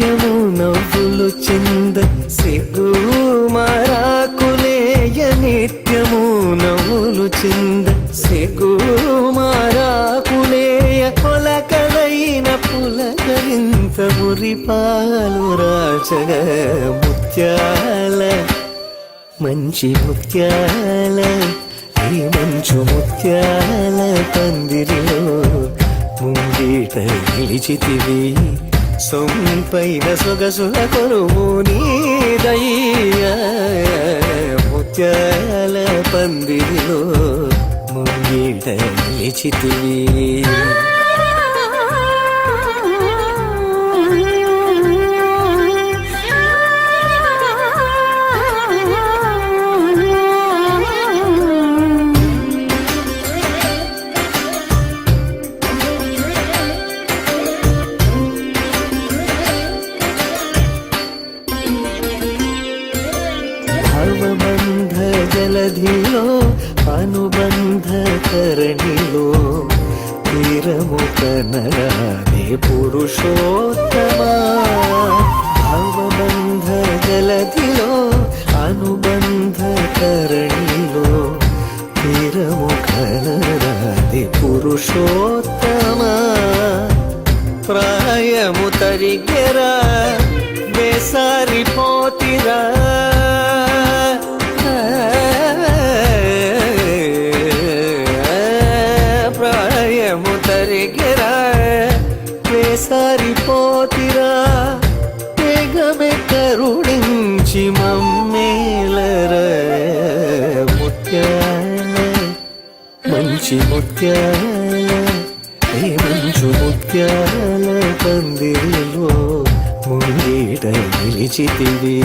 నిత్యము నవ్వులు చింద సిగ్గు మారాకులేయ నిత్యము నవ్వులు చింద సిగ్గు మారాకులేయ పొలకలైన పులకరింత మురిపాలు రాచగ ముత్యాల. మంచి ముత్యాల ఈ మంచు ముత్యాల పందిరిలో ముంగిట నిలిచితివి. సొంపైన సొగసుల కొరువు నీదయ్యా ముత్యాల పందిరిలో ముంగిట నిలిచితివి. జలధిలో అనుబంధకరణిలో తీరము కనరాదే పురుషోత్తమా. భవబంధ జలధిలో అనుబంధకరణిలో తీరము కనరాదే పురుషోత్తమా. ప్రాయము తరిగెరా వేసారిపోతిరా ప్రాయము తరిగెరా. వేసారిపోతిరా తెగమె కరుణించి మమ్మేలర. ముత్యాల మంచి ముత్యాల ఏ మంచు ముత్యాల పందిరిలో ముంగిట నిలిచితివి.